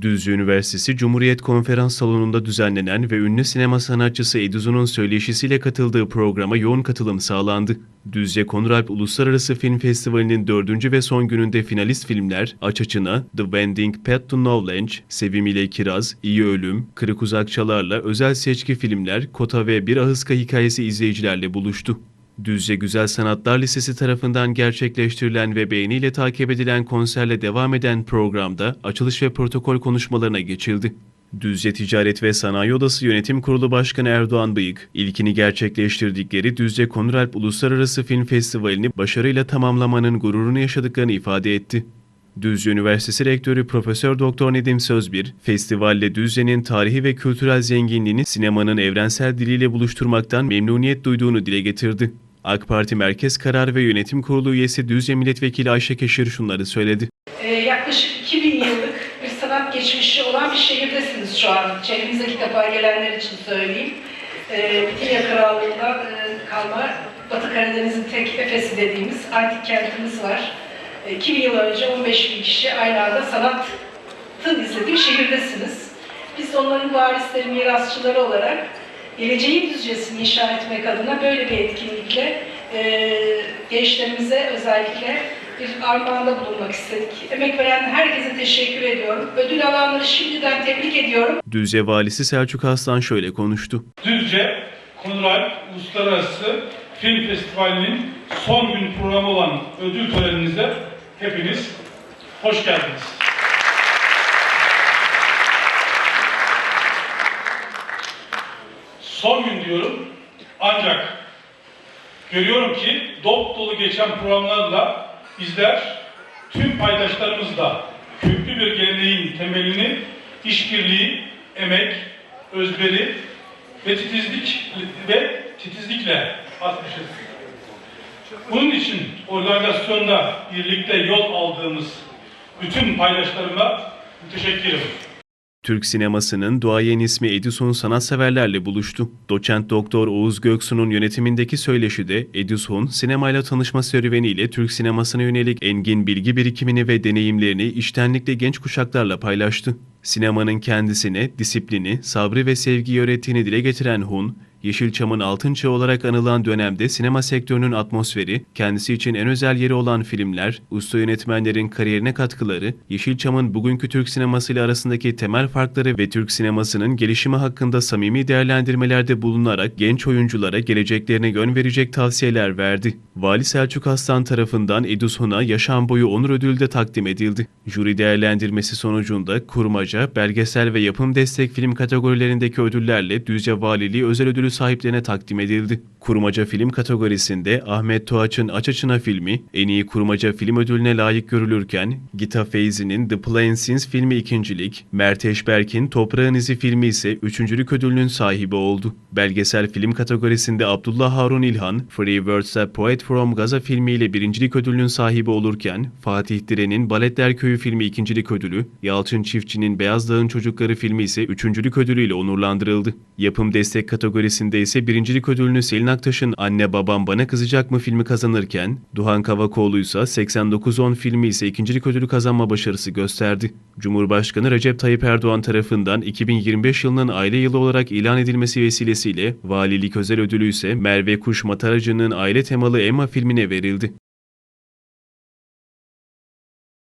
Düzce Üniversitesi Cumhuriyet Konferans Salonu'nda düzenlenen ve ünlü sinema sanatçısı Edizu'nun söyleşisiyle katıldığı programa yoğun katılım sağlandı. Düzce Konuralp Uluslararası Film Festivali'nin dördüncü ve son gününde finalist filmler Aç Açına, The Wending Path to Knowledge, Sevim ile Kiraz, İyi Ölüm, Kırık Uzakçalarla özel seçki filmler Kota ve Bir Ahıska hikayesi izleyicilerle buluştu. Düzce Güzel Sanatlar Lisesi tarafından gerçekleştirilen ve beğeniyle takip edilen konserle devam eden programda açılış ve protokol konuşmalarına geçildi. Düzce Ticaret ve Sanayi Odası Yönetim Kurulu Başkanı Erdoğan Bıyık, ilkini gerçekleştirdikleri Düzce Konuralp Uluslararası Film Festivali'ni başarıyla tamamlamanın gururunu yaşadıklarını ifade etti. Düzce Üniversitesi Rektörü Profesör Doktor Nedim Sözbir, festivalle Düzce'nin tarihi ve kültürel zenginliğini sinemanın evrensel diliyle buluşturmaktan memnuniyet duyduğunu dile getirdi. AK Parti Merkez Karar ve Yönetim Kurulu üyesi Düzce Milletvekili Ayşe Keşir şunları söyledi. Ee, yaklaşık 2000 yıllık bir sanat geçmişi olan bir şehirdesiniz şu an. Çevrenizdeki defa gelenler için söyleyeyim. Ee, Bitilya Krallığı'ndan e, kalma Batı Karadeniz'in tek Efes'i dediğimiz antik kentimiz var. Ee, 2000 yıl önce 15 bin kişi aynı anda sanatın izlediği şehirdesiniz. Biz onların varisleri, mirasçıları olarak geleceğin düzcesini inşa etmek adına böyle bir etkinlikle e, gençlerimize özellikle bir armağanda bulunmak istedik. Emek veren herkese teşekkür ediyorum. Ödül alanları şimdiden tebrik ediyorum. Düzce Valisi Selçuk Aslan şöyle konuştu. Düzce Konuralp Uluslararası Film Festivali'nin son gün programı olan ödül töreninize hepiniz hoş geldiniz. Son gün diyorum ancak görüyorum ki dop dolu geçen programlarla bizler tüm paydaşlarımızla köklü bir geleneğin temelini işbirliği, emek, özveri ve titizlik ve titizlikle atmışız. Bunun için organizasyonda birlikte yol aldığımız bütün paydaşlarıma müteşekkirim. Türk sinemasının duayen ismi Edison sanatseverlerle buluştu. Doçent Doktor Oğuz Göksu'nun yönetimindeki söyleşide Edison, sinemayla tanışma serüveniyle Türk sinemasına yönelik engin bilgi birikimini ve deneyimlerini iştenlikle genç kuşaklarla paylaştı. Sinemanın kendisine disiplini, sabrı ve sevgiyi öğrettiğini dile getiren Hun, Yeşilçam'ın altın çağı olarak anılan dönemde sinema sektörünün atmosferi, kendisi için en özel yeri olan filmler, usta yönetmenlerin kariyerine katkıları, Yeşilçam'ın bugünkü Türk sinemasıyla arasındaki temel farkları ve Türk sinemasının gelişimi hakkında samimi değerlendirmelerde bulunarak genç oyunculara geleceklerine yön verecek tavsiyeler verdi. Vali Selçuk Aslan tarafından Edison'a yaşam boyu onur ödülü de takdim edildi. Jüri değerlendirmesi sonucunda kurmaca, belgesel ve yapım destek film kategorilerindeki ödüllerle Düzce Valiliği özel ödülü sahiplerine takdim edildi. Kurmaca film kategorisinde Ahmet Tuğaç'ın Aç Açına filmi en iyi kurmaca film ödülüne layık görülürken Gita Feyzi'nin The Plain Sins filmi ikincilik, Mert Eşberk'in Toprağın İzi filmi ise üçüncülük ödülünün sahibi oldu. Belgesel film kategorisinde Abdullah Harun İlhan, Free Words A Poet from Gaza filmiyle birincilik ödülünün sahibi olurken Fatih Diren'in Baletler Köyü filmi ikincilik ödülü, Yalçın Çiftçi'nin Beyaz Dağın Çocukları filmi ise üçüncülük ödülüyle onurlandırıldı. Yapım destek kategorisinde ise birincilik ödülünü Selin Aktaş'ın Anne Babam Bana Kızacak mı filmi kazanırken, Duhan Kavakoğlu ise 8910 filmi ise ikincilik ödülü kazanma başarısı gösterdi. Cumhurbaşkanı Recep Tayyip Erdoğan tarafından 2025 yılının aile yılı olarak ilan edilmesi vesilesiyle Valilik Özel Ödülü ise Merve Kuş Mataracı'nın aile temalı Emma filmine verildi.